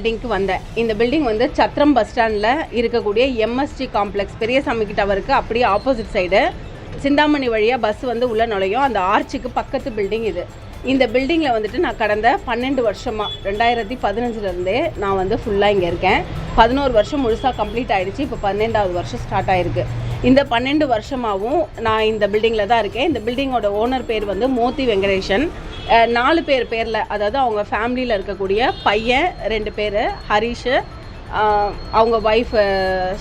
பில்டிங்க்கு வந்தேன். இந்த பில்டிங் வந்து சத்திரம் பஸ் ஸ்டாண்டில் இருக்கக்கூடிய எம்எஸ்டி காம்ப்ளெக்ஸ் பெரியசாமி டவருக்கு அப்படியே ஆப்போசிட் சைடு சிந்தாமணி வழியாக பஸ் வந்து உள்ளே நுழையும். அந்த ஆர்ச்சுக்கு பக்கத்து பில்டிங் இது. இந்த பில்டிங்கில் வந்துட்டு நான் கடந்த பன்னெண்டு வருஷமாக ரெண்டாயிரத்தி பதினஞ்சுலேருந்தே நான் வந்து ஃபுல்லாக இங்கே இருக்கேன். பதினோரு வருஷம் முழுசாக கம்ப்ளீட் ஆகிடுச்சு இப்போ பன்னெண்டாவது வருஷம் ஸ்டார்ட் ஆகிருக்கு இந்த பன்னெண்டு வருஷமாகவும் நான் இந்த பில்டிங்கில் தான் இருக்கேன். இந்த பில்டிங்கோட ஓனர் பேர் வந்து மோத்தி வெங்கடேஷன் நாலு பேர் பேரில் அதாவது அவங்க ஃபேமிலியில் இருக்கக்கூடிய பையன் ரெண்டு பேர் ஹரிஷு அவங்க ஒய்ஃப்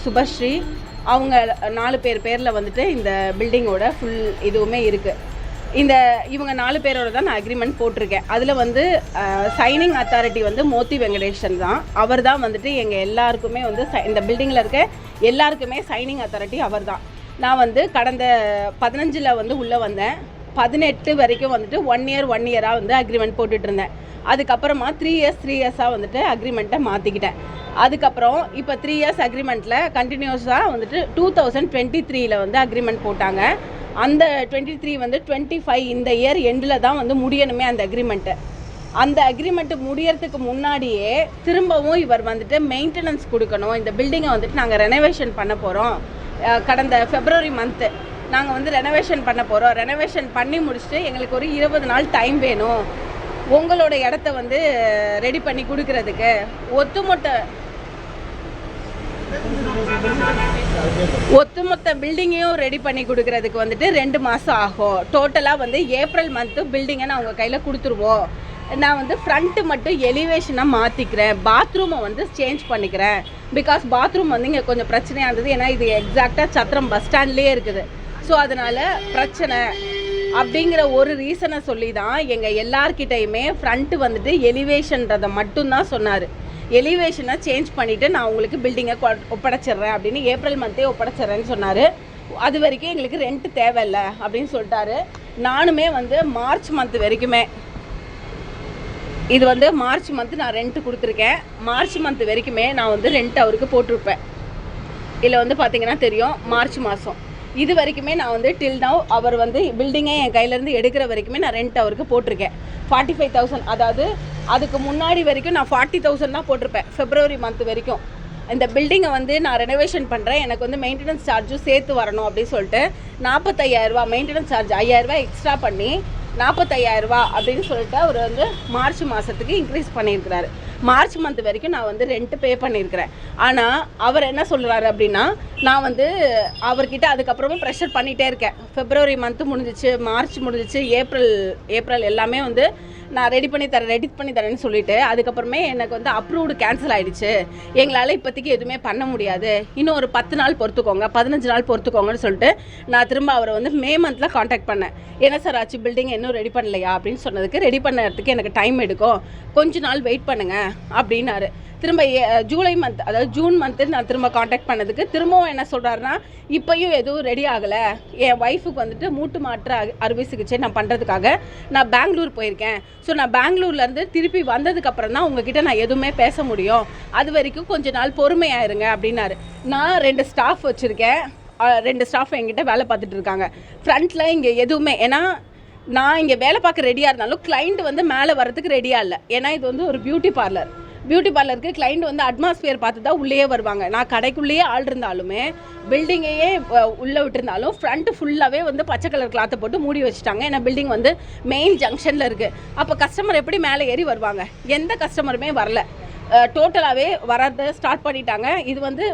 சுபஸ்ரீ அவங்க நாலு பேர் பேரில் வந்துட்டு இந்த பில்டிங்கோட ஃபுல் இதுவுமே இருக்குது இந்த இவங்க நாலு பேரோட தான் நான் அக்ரிமெண்ட் போட்டிருக்கேன். அதில் வந்து சைனிங் அத்தாரிட்டி வந்து மோத்தி வெங்கடேஷன் தான். அவர் தான் வந்துட்டு எங்கள் எல்லாருக்குமே வந்து si- இந்த பில்டிங்கில் இருக்க எல்லாருக்குமே சைனிங் அத்தாரிட்டி அவர் தான். நான் வந்து கடந்த பதினஞ்சில் வந்து உள்ளே வந்தேன். பதினெட்டு வரைக்கும் வந்துட்டு ஒன் இயர் ஒன் இயராக வந்து அக்ரிமெண்ட் போட்டுட்டு இருந்தேன் அதுக்கப்புறமா த்ரீ இயர்ஸ் த்ரீ இயர்ஸாக வந்துட்டு அக்ரிமெண்ட்டை மாற்றிக்கிட்டேன் அதுக்கப்புறம் இப்போ த்ரீ இயர்ஸ் அக்ரிமெண்ட்டில் கண்டினியூஸாக வந்துட்டு டூ தௌசண்ட் டுவெண்ட்டி த்ரீயில் வந்து அக்ரிமெண்ட் போட்டாங்க. அந்த டுவெண்ட்டி த்ரீ வந்து டுவெண்ட்டி ஃபைவ் இந்த இயர் எண்டில் தான் வந்து முடியணுமே அந்த அக்ரிமெண்ட்டு அந்த அக்ரிமெண்ட் முடியறதுக்கு முன்னாடியே திரும்பவும் இவர் வந்துட்டு மெயின்டெனன்ஸ் கொடுக்கணும். இந்த பில்டிங்கை வந்துட்டு நாங்கள் ரெனோவேஷன் பண்ண போகிறோம் கடந்த ஃபெப்ரவரி மந்த்து நாங்கள் வந்து ரெனோவேஷன் பண்ண போகிறோம் ரெனோவேஷன் பண்ணி முடிச்சுட்டு எங்களுக்கு ஒரு இருபது நாள் டைம் வேணும். உங்களோட இடத்த வந்து ரெடி பண்ணி கொடுக்கறதுக்கு. ஒத்துமொத்த ஒத்துமொத்த பில்டிங்கையும் ரெடி பண்ணி கொடுக்கறதுக்கு வந்துட்டு ரெண்டு மாதம் ஆகும். டோட்டலாக வந்து ஏப்ரல் மந்த்து பில்டிங்கை நான் உங்கள் கையில் கொடுத்துருவோம். நான் வந்து ஃப்ரண்ட்டு மட்டும் எலிவேஷனாக மாற்றிக்கிறேன் பாத்ரூமை வந்து சேஞ்ச் பண்ணிக்கிறேன். பிகாஸ் பாத்ரூம் வந்து இங்கே கொஞ்சம் பிரச்சனையாக இருந்தது. ஏன்னா இது எக்ஸாக்டாக சத்திரம் பஸ் ஸ்டாண்ட்லேயே இருக்குது. ஸோ அதனால் பிரச்சனை அப்படிங்கிற ஒரு ரீசனை சொல்லி தான் எங்கள் எல்லார்கிட்டையுமே ஃப்ரண்ட்டு வந்துட்டு எலிவேஷன்றதை மட்டும்தான் சொன்னார். எலிவேஷனை சேஞ்ச் பண்ணிவிட்டு நான் உங்களுக்கு பில்டிங்கை ஒப்படைச்சிடுறேன் அப்படின்னு ஏப்ரல் மந்த்தே ஒப்படைச்சிடுறேன்னு சொன்னார். அது வரைக்கும் எங்களுக்கு ரெண்ட் தேவையில்லை அப்படின்னு சொல்லிட்டாரு. நானுமே வந்து மார்ச் மந்த் வரைக்குமே இது வந்து மார்ச் மந்த் நான் ரெண்ட் கொடுத்துருக்கேன். மார்ச் மந்த் வரைக்குமே நான் வந்து ரெண்ட் அவருக்கு போட்டிருப்பேன். இதில் வந்து பார்த்தீங்கன்னா தெரியும் மார்ச் மாதம் இது வரைக்குமே நான் வந்து டில் நவ் அவர் வந்து பில்டிங்கை என் கையிலேருந்து எடுக்கிற வரைக்குமே நான் ரெண்ட் அவருக்கு போட்டிருக்கேன். ஃபார்ட்டி ஃபைவ் தௌசண்ட் அதாவது அதுக்கு முன்னாடி வரைக்கும் நான் ஃபார்ட்டி தௌசண்ட் தான் போட்டிருப்பேன் ஃபெப்ரவரி மந்த் வரைக்கும். இந்த பில்டிங்கை வந்து நான் ரெனோவேஷன் பண்ணுறேன் எனக்கு வந்து மெயின்டெனன்ஸ் சார்ஜும் சேர்த்து வரணும் அப்படின்னு சொல்லிட்டு நாற்பத்தையாயிரரூபா மெயின்டெனன்ஸ் சார்ஜ் ஐயாயிரரூபா எக்ஸ்ட்ரா பண்ணி நாற்பத்தையாயிரரூபா அப்படின்னு சொல்லிட்டு அவர் வந்து மார்ச் மாதத்துக்கு இன்க்ரீஸ் பண்ணியிருக்கிறாரு. மார்ச் மந்த் வரைக்கும் நான் வந்து ரெண்ட் பே பண்ணியிருக்கிறேன். ஆனால் அவர் என்ன சொல்கிறாரு அப்படின்னா நான் வந்து அவர்கிட்ட அதுக்கப்புறமும் ப்ரெஷர் பண்ணிகிட்டே இருக்கேன். ஃபெப்ரவரி மந்த்து முடிஞ்சிச்சு மார்ச் முடிஞ்சிச்சு ஏப்ரல் ஏப்ரல் எல்லாமே வந்து நான் ரெடி பண்ணி தரேன் ரெடி பண்ணி தரேன்னு சொல்லிட்டு அதுக்கப்புறமே எனக்கு வந்து அப்ரூவ்டு கேன்சல் ஆகிடுச்சு எங்களால் இப்போதைக்கு எதுவுமே பண்ண முடியாது. இன்னும் ஒரு பத்து நாள் பொறுத்துக்கோங்க பதினஞ்சு நாள் பொறுத்துக்கோங்கன்னு சொல்லிட்டு நான் திரும்ப அவரை வந்து மே மந்தில் காண்டாக்ட் பண்ணேன். என்ன சார் ஆச்சு பில்டிங் இன்னும் ரெடி பண்ணலையா அப்படின்னு சொன்னதுக்கு ரெடி பண்ணுறதுக்கு எனக்கு டைம் எடுக்கும். கொஞ்ச நாள் வெயிட் பண்ணுங்க அப்படின்னாரு. திரும்ப ஏ- ஜூலை மந்த் அதாவது ஜூன் மந்த்து நான் திரும்ப காண்டாக்ட் பண்ணதுக்கு திரும்பவும் என்ன சொல்கிறாருன்னா இப்போயும் எதுவும் ரெடி ஆகலை. என் ஒய்ஃபுக்கு வந்துட்டு மூட்டு மாற்று அறுவை சிகிச்சை நான் பண்ணுறதுக்காக நான் பெங்களூர் போயிருக்கேன். ஸோ நான் பெங்களூர்லேருந்து திருப்பி வந்ததுக்கப்புறம் தான் உங்ககிட்ட நான் எதுவுமே பேச முடியும். அது வரைக்கும் கொஞ்ச நாள் பொறுமையாயிருங்க அப்படின்னாரு. நான் ரெண்டு ஸ்டாஃப் வச்சுருக்கேன். ரெண்டு ஸ்டாஃப் என்கிட்ட வேலை பார்த்துட்டு இருக்காங்க. ஃப்ரண்ட்டில் இங்கே எதுவுமே ஏன்னா நான் இங்கே வேலை பார்க்க ரெடியாக இருந்தாலும் கிளைண்ட் வந்து மேலே வரதுக்கு ரெடியாக இல்லை. ஏன்னா இது வந்து ஒரு பியூட்டி பார்லர் பியூட்டி பார்லருக்கு கிளைண்ட் வந்து அட்மாஸ்பியர் பார்த்து தான் உள்ளேயே வருவாங்க. நான் கடைக்குள்ளேயே ஆள் இருந்தாலுமே பில்டிங்கையே உள்ளே விட்டுருந்தாலும் ஃப்ரண்ட் ஃபுல்லாகவே வந்து பச்சை கலர் கிளாத்தை போட்டு மூடி வச்சுட்டாங்க. ஏன்னா பில்டிங் வந்து மெயின் ஜங்ஷனில் இருக்குது அப்போ கஸ்டமர் எப்படி மேலே ஏறி வருவாங்க? எந்த கஸ்டமருமே வரல. டோட்டலாகவே வரதை ஸ்டார்ட் பண்ணிட்டாங்க. இது வந்து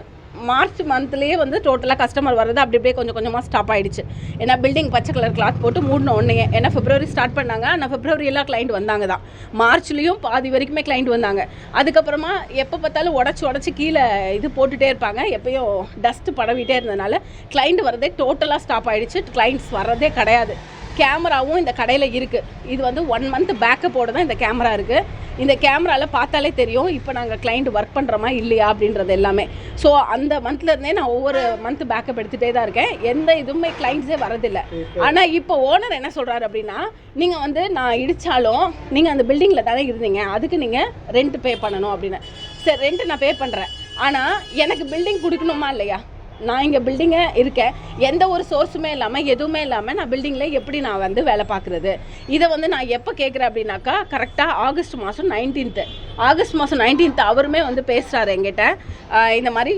மார்ச் மந்த்லேயே வந்து டோட்டலாக கஸ்டமர் வர்றது அப்படி அப்படியே கொஞ்சம் கொஞ்சமாக ஸ்டாப் ஆகிடுச்சு ஏன்னா பில்டிங் பச்சை கலர் கிளாத் போட்டு மூடின உடனே ஏன்னா பிப்ரவரி ஸ்டார்ட் பண்ணாங்க ஆனால் ஃபிப்ரவரி எல்லாம் கிளைண்ட் வந்தாங்க தான். மார்ச்லேயும் பாதி வரைக்குமே கிளைண்ட் வந்தாங்க. அதுக்கப்புறமா எப்போ பார்த்தாலும் உடச்சி உடச்சி கீழே இது போட்டுகிட்டே இருப்பாங்க. எப்பயும் டஸ்ட் படவிட்டே இருந்ததுனால கிளைண்ட் வரதே டோட்டலாக ஸ்டாப் ஆகிடுச்சு கிளைண்ட்ஸ் வர்றதே கிடையாது. கேமராவும் இந்த கடையில் இருக்குது இது வந்து ஒன் மந்த் பேக்கப்போட தான் இந்த கேமரா இருக்குது இந்த கேமராவில் பார்த்தாலே தெரியும் இப்போ நாங்கள் கிளைண்ட் ஒர்க் பண்ணுறோமா இல்லையா அப்படின்றது எல்லாமே. ஸோ அந்த மந்த்லேருந்தே நான் ஒவ்வொரு மந்த் பேக்கப் எடுத்துகிட்டே தான் இருக்கேன். எந்த இதுவுமே கிளைண்ட்ஸே வரதில்லை ஆனால் இப்போ ஓனர் என்ன சொல்கிறாரு அப்படின்னா நீங்கள் வந்து நான் இடித்தாலும் நீங்கள் அந்த பில்டிங்கில் தானே இருந்தீங்க. அதுக்கு நீங்கள் ரெண்ட் பே பண்ணணும் அப்படின்னு. சரி ரெண்ட் நான் பே பண்ணுறேன் ஆனால் எனக்கு பில்டிங் கொடுக்கணுமா இல்லையா? நான் இங்கே பில்டிங்கே இருக்கேன். எந்த ஒரு சோர்ஸுமே இல்லாமல் எதுவுமே இல்லாமல் நான் பில்டிங்கில் எப்படி நான் வந்து வேலை பார்க்குறது? இதை வந்து நான் எப்போ கேட்குறேன் அப்படின்னாக்கா கரெக்டாக ஆகஸ்ட் மாதம் நைன்டீன்த்து ஆகஸ்ட் மாதம் நைன்டீன்த்து அவருமே வந்து பேசுகிறாரு எங்கிட்ட இந்த மாதிரி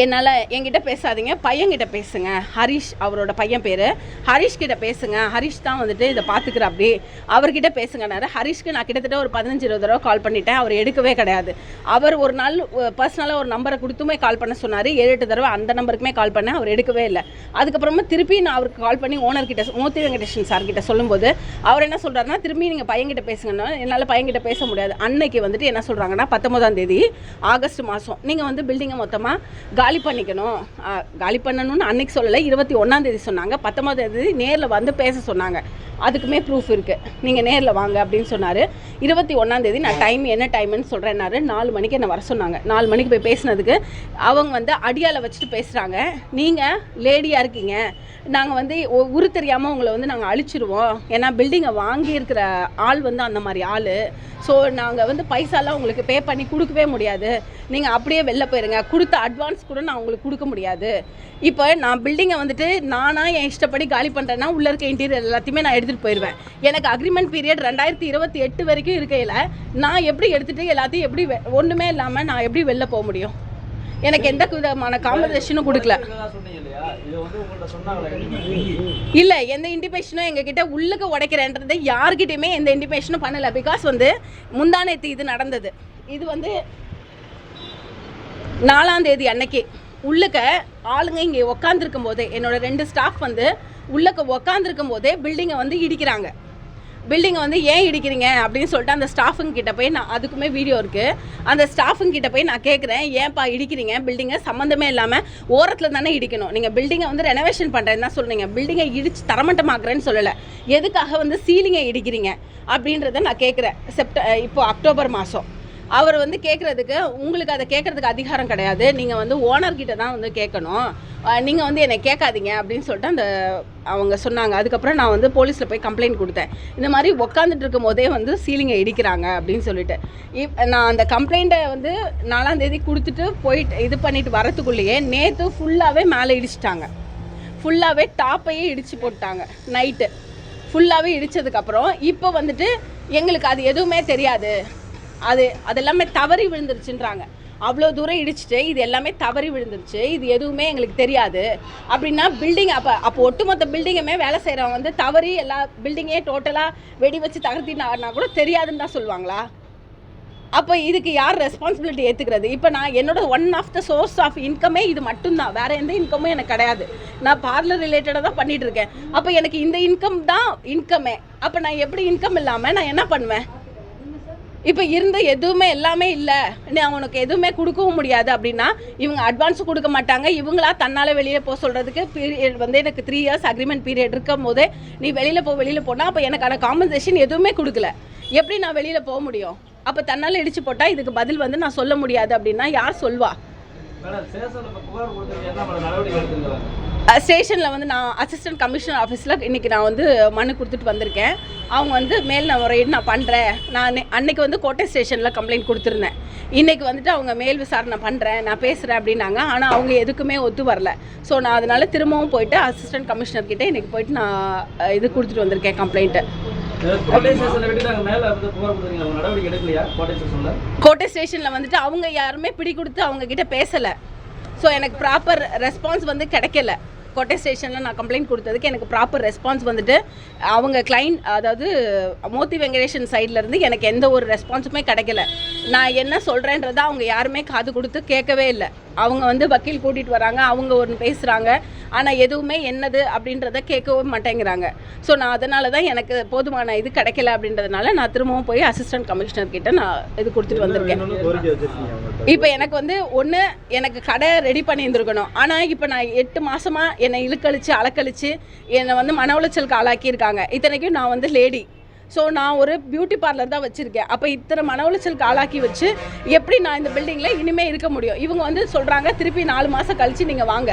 என்னால் என்கிட்ட பேசாதீங்க பையன்கிட்ட பேசுங்க. ஹரிஷ் அவரோட பையன் பேர். ஹரிஷ் கிட்ட பேசுங்க. ஹரிஷ் தான் வந்துட்டு இதை பார்த்துக்கிற அப்படி. அவர்கிட்ட பேசுங்கனாரு ஹரிஷ்க்கு நான் கிட்டத்தட்ட ஒரு பதினஞ்சு இருபது தடவை கால் பண்ணிட்டேன். அவர் எடுக்கவே கிடையாது. அவர் ஒரு நாள் பர்சனலாக ஒரு நம்பரை கொடுத்துமே கால் பண்ண சொன்னார். ஏழு எட்டு தடவை அந்த நம்பருக்குமே கால் பண்ணேன். அவர் எடுக்கவே இல்லை. அதுக்கப்புறமா திருப்பி நான் அவருக்கு கால் பண்ணி ஓனர்கிட்ட மூர்த்தி வெங்கடேஷன் சார்கிட்ட சொல்லும்போது அவர் என்ன சொல்கிறாருன்னா திரும்பி நீங்கள் பையன்கிட்ட பேசுங்கன்னா என்னால் பையன்கிட்ட பேச முடியாது. அன்னைக்கு வந்துட்டு என்ன சொல்கிறாங்கன்னா பத்தொம்போதாம் தேதி ஆகஸ்ட் மாதம் நீங்கள் வந்து பில்டிங்கை மொத்தமாக காலி பண்ணிக்கணும். காலி பண்ணணும்னு அன்னைக்கு சொல்லலை இருபத்தி ஒன்றாம் தேதி சொன்னாங்க. பத்தொம்பதாம் தேதி நேரில் வந்து பேச சொன்னாங்க. அதுக்குமே ப்ரூஃப் இருக்குது நீங்கள் நேரில் வாங்க அப்படின்னு சொன்னார். இருபத்தி ஒன்றாம் தேதி நான் டைம் என்ன டைம்னு சொல்கிறேன்னாரு நாலு மணிக்கு என்னை வர சொன்னாங்க. நாலு மணிக்கு போய் பேசினதுக்கு அவங்க வந்து அடியால் வச்சுட்டு பேசுகிறாங்க நீங்கள் லேடியாக இருக்கீங்க. நாங்கள் வந்து உரு தெரியாமல் உங்களை வந்து நாங்கள் அழிச்சிருவோம். ஏன்னா பில்டிங்கை வாங்கியிருக்கிற ஆள் வந்து அந்த மாதிரி ஆள். ஸோ நாங்கள் வந்து பைசாலாம் உங்களுக்கு பே பண்ணி கொடுக்கவே முடியாது. நீங்கள் அப்படியே வெளில போயிருங்க. கொடுத்த அட்வான்ஸ் கூட நான் உங்களுக்கு கொடுக்க முடியாது. இப்போ நான் பில்டிங்கை வந்துட்டு நானாக என் இஷ்டப்படி காலி பண்ணுறேன்னா உள்ளே இருக்க இன்டீரியர் எல்லாத்தையுமே நான் எடுத்துகிட்டு போயிடுவேன். எனக்கு அக்ரிமெண்ட் பீரியட் ரெண்டாயிரத்தி இருபத்தி எட்டு வரைக்கும் இருக்கையில் நான் எப்படி எடுத்துகிட்டு எல்லாத்தையும் எப்படி ஒன்றுமே இல்லாமல் நான் எப்படி வெளில போக முடியும்? எனக்கு எந்த விதமான காம்பன்சேஷனும் கொடுக்கல. இல்லை எந்த இன்டிமேஷனும் எங்ககிட்ட உள்ளுக்கு உடைக்கிறேன்றது யார்கிட்டயுமே எந்த இண்டிபேஷனும் பண்ணலை. பிகாஸ் வந்து முந்தானேத்து இது நடந்தது. இது வந்து நாலாம் தேதி அன்னைக்கு உள்ளுக்க ஆளுங்க இங்கே உக்காந்துருக்கும் போதே என்னோட ரெண்டு ஸ்டாஃப் வந்து உள்ளக்க உக்காந்துருக்கும் போதே பில்டிங்கை வந்து இடிக்கிறாங்க. பில்டிங்கை வந்து ஏன் இடிக்கிறீங்க அப்படின்னு சொல்லிட்டு அந்த ஸ்டாஃபுங்க கிட்ட போய் நான் அதுக்குமே வீடியோ இருக்குது அந்த ஸ்டாஃபுங்க கிட்ட போய் நான் கேட்குறேன் ஏன்ப்பா இடிக்கிறீங்க? பில்டிங்கை சம்மந்தமே இல்லாமல் ஓரத்தில் தானே இடிக்கணும். நீங்கள் பில்டிங்கை வந்து ரெனோவேஷன் பண்ணுறேன்னு தான் சொல்றீங்க. பில்டிங்கை இடிச்சு தரமட்டமாக்குறேன்னு சொல்லலை. எதுக்காக வந்து சீலிங்கை இடிக்கிறீங்க? அப்படின்றத நான் கேட்குறேன் செப்ட இப்போ அக்டோபர் மாதம் அவர் வந்து கேட்குறதுக்கு உங்களுக்கு அதை கேட்குறதுக்கு அதிகாரம் கிடையாது. நீங்கள் வந்து ஓனர்கிட்ட தான் வந்து கேட்கணும் நீங்கள் வந்து என்னை கேட்காதீங்க அப்படின்னு சொல்லிட்டு அந்த அவங்க சொன்னாங்க. அதுக்கப்புறம் நான் வந்து போலீஸில் போய் கம்ப்ளைண்ட் கொடுத்தேன். இந்த மாதிரி உக்காந்துட்டு இருக்கும் போதே வந்து சீலிங்கை இடிக்கிறாங்க அப்படின்னு சொல்லிட்டு. இப் நான் அந்த கம்ப்ளைண்ட்டை வந்து நாலாம் தேதி கொடுத்துட்டு போயிட்டு இது பண்ணிட்டு வரத்துக்குள்ளேயே நேற்று ஃபுல்லாகவே மேலே இடிச்சிட்டாங்க. ஃபுல்லாகவே டாப்பையே இடித்து போட்டாங்க நைட்டு ஃபுல்லாகவே இடித்ததுக்கப்புறம் இப்போ வந்துட்டு எங்களுக்கு அது எதுவுமே தெரியாது. அது அது எல்லாமே தவறி விழுந்துருச்சுன்றாங்க. அவ்வளோ தூரம் இடிச்சிட்டு இது எல்லாமே தவறி விழுந்துருச்சு இது எதுவுமே எங்களுக்கு தெரியாது. அப்படின்னா பில்டிங் அப்போ அப்போ ஒட்டுமொத்த பில்டிங்குமே வேலை செய்கிறவங்க வந்து தவறி எல்லா பில்டிங்கே டோட்டலாக வெடி வச்சு தகர்த்தினாருனா கூட தெரியாதுன்னு தான் சொல்லுவாங்களா? அப்போ இதுக்கு யார் ரெஸ்பான்சிபிலிட்டி ஏற்றுக்கிறது இப்போ நான் என்னோட one of the source of இன்கமே இது மட்டும்தான். வேறு எந்த இன்கமும் எனக்கு கிடையாது. நான் பார்லர் ரிலேட்டடாக தான் பண்ணிகிட்ருக்கேன் அப்போ எனக்கு இந்த இன்கம் தான் இன்கமே அப்போ நான் எப்படி இன்கம் இல்லாமல் நான் என்ன பண்ணுவேன்? இப்போ இருந்த எதுவுமே எல்லாமே இல்லை. நான் உனக்கு எதுவுமே கொடுக்கவும் முடியாது அப்படின்னா இவங்க அட்வான்ஸ் கொடுக்க மாட்டாங்க. இவங்களா தன்னால் வெளியே போக சொல்கிறதுக்கு பீரியட் வந்து எனக்கு த்ரீ இயர்ஸ் அக்ரிமெண்ட் பீரியட் இருக்கும் போதே நீ வெளியில் போ வெளியில் போனால் அப்போ எனக்கான காம்பன்சேஷன் எதுவுமே கொடுக்கல. எப்படி நான் வெளியில் போக முடியும்? அப்போ தன்னால் இடிச்சு போட்டால் இதுக்கு பதில் வந்து நான் சொல்ல முடியாது அப்படின்னா யார் சொல்வா? ஸ்டேஷனில் வந்து நான் அசிஸ்டன்ட் கமிஷனர் ஆஃபீஸில் இன்றைக்கி நான் வந்து மனு கொடுத்துட்டு வந்திருக்கேன். அவங்க வந்து மேல் முறையீடு நான் பண்ணுறேன் நான் அன்னைக்கு வந்து கோட்டை ஸ்டேஷனில் கம்ப்ளைண்ட் கொடுத்துருந்தேன். இன்றைக்கி வந்துட்டு அவங்க மேல் விசாரணை பண்ணுறேன் நான் பேசுகிறேன் அப்படின்னாங்க. ஆனால் அவங்க எதுக்குமே ஒத்து வரல. ஸோ நான் அதனால் திரும்பவும் போயிட்டு அசிஸ்டன்ட் கமிஷனர் கிட்டே இன்றைக்கி போயிட்டு நான் இது கொடுத்துட்டு வந்திருக்கேன் கம்ப்ளைண்ட்டு கோட்டை ஸ்டேஷனில் வந்துட்டு அவங்க யாருமே பிடி கொடுத்து அவங்க கிட்ட பேசலை. ஸோ எனக்கு ப்ராப்பர் ரெஸ்பான்ஸ் வந்து கிடைக்கல. கோட்டை ஸ்டேஷனில் நான் கம்ப்ளைண்ட் கொடுத்ததுக்கு எனக்கு ப்ராப்பர் ரெஸ்பான்ஸ் வந்துட்டு அவங்க கிளைண்ட் அதாவது மோத்தி வெங்கடேஷன் இருந்து எனக்கு எந்த ஒரு ரெஸ்பான்ஸுமே கிடைக்கல. நான் என்ன சொல்கிறேன்றத அவங்க யாருமே காது கொடுத்து கேட்கவே இல்லை. அவங்க வந்து வக்கீல் கூட்டிகிட்டு வராங்க அவங்க ஒன்று பேசுகிறாங்க ஆனால் எதுவுமே என்னது அப்படின்றத கேட்கவே மாட்டேங்கிறாங்க. ஸோ நான் அதனால தான் எனக்கு போதுமான இது கிடைக்கல அப்படின்றதுனால நான் திரும்பவும் போய் அசிஸ்டன்ட் கமிஷனர் கிட்ட நான் இது கொடுத்துட்டு வந்திருக்கேன். இப்போ எனக்கு வந்து ஒன்று எனக்கு கடை ரெடி பண்ணியிருந்துருக்கணும். ஆனால் இப்போ நான் எட்டு மாதமாக என்னை இழுக்கழிச்சு அலக்கழிச்சு என்னை வந்து மன உளைச்சலுக்கு ஆளாக்கியிருக்காங்க. இத்தனைக்கும் நான் வந்து லேடி ஸோ நான் ஒரு பியூட்டி பார்லர் தான் வச்சுருக்கேன். அப்போ இத்தனை மன உளைச்சலுக்கு ஆளாக்கி வச்சு எப்படி நான் இந்த பில்டிங்கில் இனிமேல் இருக்க முடியும்? இவங்க வந்து சொல்கிறாங்க திருப்பி நாலு மாதம் கழித்து நீங்கள் வாங்க.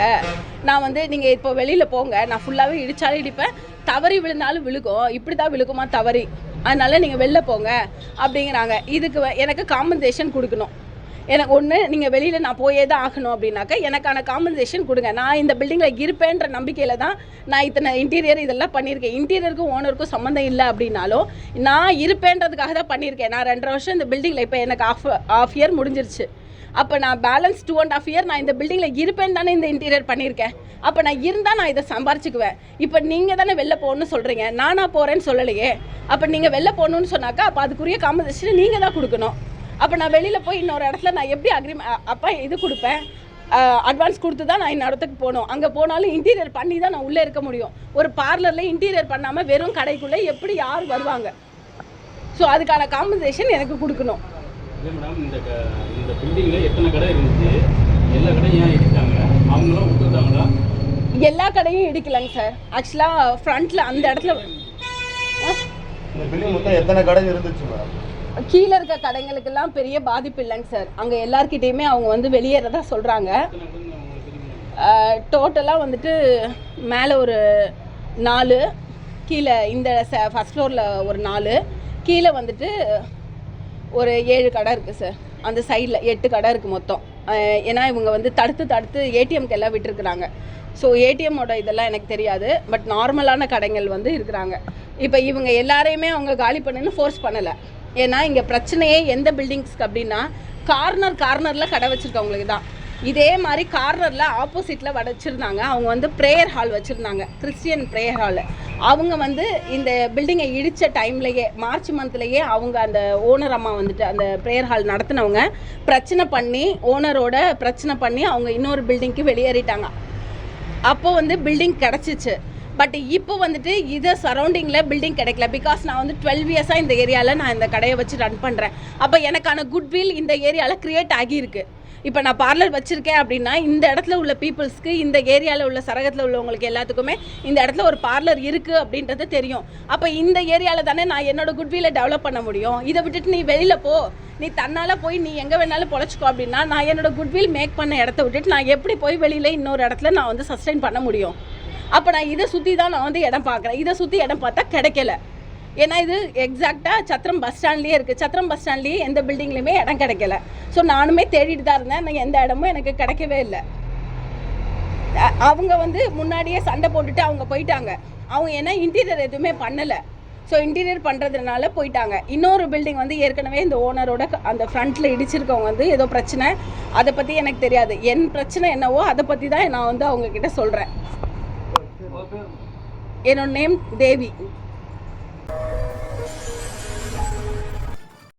நான் வந்து நீங்கள் இப்போ வெளியில் போங்க. நான் ஃபுல்லாகவே இடித்தாலும் இடிப்பேன். தவறி விழுந்தாலும் விழுகும். இப்படி தான் விழுக்குமா தவறி? அதனால் நீங்கள் வெளில போங்க. அப்படிங்கிறாங்க. இதுக்கு எனக்கு காம்பன்சேஷன் கொடுக்கணும். எனக்கு ஒன்று நீங்கள் வெளியில் நான் போயே தான் ஆகணும் அப்படின்னாக்கா எனக்கான காம்பன்சேஷன் கொடுங்க. நான் இந்த பில்டிங்கில் இருப்பேன்ற நம்பிக்கையில் தான் நான் இத்தனை இன்டீரியர் இதெல்லாம் பண்ணியிருக்கேன். இன்டீரியருக்கும் ஓனருக்கும் சம்மந்தம் இல்லை அப்படின்னாலும் நான் இருப்பேன்றதுக்காக தான் பண்ணியிருக்கேன். நான் ரெண்டரை வருஷம் இந்த பில்டிங்கில் இப்போ எனக்கு ஆஃப் ஆஃப் இயர் முடிஞ்சிருச்சு. அப்போ நான் balance two and half year நான் இந்த பில்டிங்கில் இருப்பேன் தானே இந்த இன்டீரியர் பண்ணியிருக்கேன். அப்போ நான் இருந்தால் நான் இதை சம்பாரிச்சுக்குவேன். இப்போ நீங்கள் தானே வெளில போகணும்னு சொல்கிறீங்க நானாக போகிறேன்னு சொல்லலையே. அப்போ நீங்கள் வெளில போகணுன்னு சொன்னாக்கா அப்போ அதுக்குரிய காம்பன்சேஷன் நீங்கள் தான் கொடுக்கணும். அப்போ நான் வெளியில் போய் இன்னொரு இடத்துல நான் எப்படி அக்ரிமெண்ட் அப்போ இது கொடுப்பேன்? அட்வான்ஸ் கொடுத்து தான் நான் இன்னொரு இடத்துக்கு போகணும். அங்கே போனாலும் இன்டீரியர் பண்ணி தான் நான் உள்ளே இருக்க முடியும். ஒரு பார்லரில் இன்டீரியர் பண்ணாமல் வெறும் கடைக்குள்ளே எப்படி யார் வருவாங்க? ஸோ அதுக்கான காம்பன்சேஷன் எனக்கு கொடுக்கணும். இல்லை மேடம் இந்த க- இந்த பில்டிங்கில் எத்தனை கடை இருந்துச்சு? எல்லா கடையும் ஏன் இடிச்சாங்க? அவங்களாம் விட்டுருந்தாங்களா எல்லா கடையும் இடிக்கலைங்க சார் ஆக்சுவலாக ஃப்ரண்ட்டில் அந்த இடத்துல? இந்த பில்டிங் மொத்தம் எத்தனை கடை இருந்துச்சு மேடம் கீழே இருக்க கடைங்களுக்கெல்லாம் பெரிய பாதிப்பு இல்லைங்க சார். அங்கே எல்லார்கிட்டயுமே அவங்க வந்து வெளியேறதா சொல்கிறாங்க டோட்டலாக வந்துட்டு மேலே ஒரு நாலு கீழே இந்த ஃபஸ்ட் ஃப்ளோரில் ஒரு நாலு கீழே வந்துட்டு ஒரு ஏழு கடை இருக்குது சார். அந்த சைடில் எட்டு கடை இருக்குது மொத்தம். ஏன்னா இவங்க வந்து தடுத்து தடுத்து ஏடிஎம்க்கு எல்லாம் விட்டுருக்குறாங்க. ஸோ ஏடிஎம்மோட இதெல்லாம் எனக்கு தெரியாது. பட் நார்மலான கடைகள் வந்து இருக்கிறாங்க. இப்போ இவங்க எல்லாரையுமே அவங்க காலி பண்ணுன்னு ஃபோர்ஸ் பண்ணலை. ஏன்னா இங்கே பிரச்சனையே எந்த பில்டிங்ஸ்க்கு அப்படின்னா கார்னர் கார்னரில் கடை வச்சுருக்கவங்களுக்கு தான். இதே மாதிரி கார்னரில் ஆப்போசிட்டில் வச்சிருந்தாங்க. அவங்க வந்து ப்ரேயர் ஹால் வச்சுருந்தாங்க. கிறிஸ்டியன் ப்ரேயர் ஹாலு அவங்க வந்து இந்த பில்டிங்கை இடித்த டைம்லேயே மார்ச் மந்த்லேயே அவங்க அந்த ஓனர் அம்மா வந்துட்டு அந்த ப்ரேயர் ஹால் நடத்தினவங்க பிரச்சனை பண்ணி ஓனரோட பிரச்சனை பண்ணி அவங்க இன்னொரு பில்டிங்க்கு வெளியேறிட்டாங்க. அப்போ வந்து பில்டிங் கிடச்சிச்சு. பட் இப்போ வந்துட்டு இதை சரௌண்டிங்கில் பில்டிங் கிடைக்கல. பிகாஸ் நான் வந்து டுவெல் இயர்ஸாக இந்த ஏரியாவில் நான் இந்த கடையை வச்சு ரன் பண்ணுறேன் அப்போ எனக்கான குட்வில் இந்த ஏரியாவில் க்ரியேட் ஆகியிருக்கு. இப்போ நான் பார்லர் வச்சுருக்கேன் அப்படின்னா இந்த இடத்துல உள்ள பீப்புள்ஸ்க்கு இந்த ஏரியாவில் உள்ள சரகத்தில் உள்ளவங்களுக்கு எல்லாத்துக்குமே இந்த இடத்துல ஒரு பார்லர் இருக்குது அப்படின்றது தெரியும். அப்போ இந்த ஏரியாவில் தானே நான் என்னோட குட்வீலை டெவலப் பண்ண முடியும். இதை விட்டுட்டு நீ வெளியில் போ. நீ தன்னால் போய் நீ எங்கே வேணாலும் பொழைச்சிக்கோ அப்படின்னா நான் என்னோட குட்வில் மேக் பண்ண இடத்த விட்டுட்டு நான் எப்படி போய் வெளியில் இன்னொரு இடத்துல நான் வந்து சஸ்டைன் பண்ண முடியும்? அப்போ நான் இதை சுற்றி தான் நான் வந்து இடம் பார்க்குறேன். இதை சுற்றி இடம் பார்த்தா கிடைக்கல. ஏன்னா இது எக்ஸாக்டாக சத்திரம் பஸ் ஸ்டாண்ட்லேயே இருக்குது சத்திரம் பஸ் ஸ்டாண்ட்லேயே எந்த பில்டிங்லையுமே இடம் கிடைக்கல. ஸோ நானுமே தேடிட்டு தான் இருந்தேன். நான் எந்த இடமும் எனக்கு கிடைக்கவே இல்லை. அவங்க வந்து முன்னாடியே சண்டை போட்டுட்டு அவங்க போயிட்டாங்க. அவங்க ஏன்னா இன்டீரியர் எதுவுமே பண்ணலை. ஸோ இன்டீரியர் பண்ணுறதுனால போயிட்டாங்க. இன்னொரு பில்டிங் வந்து ஏற்கனவே இந்த ஓனரோட அந்த ஃப்ரண்ட்டில் இடிச்சிருக்கவங்க வந்து ஏதோ பிரச்சனை. அதை பற்றி எனக்கு தெரியாது. என் பிரச்சனை என்னவோ அதை பற்றி தான் நான் வந்து அவங்கக்கிட்ட சொல்கிறேன் என்னோட நேம் தேவி.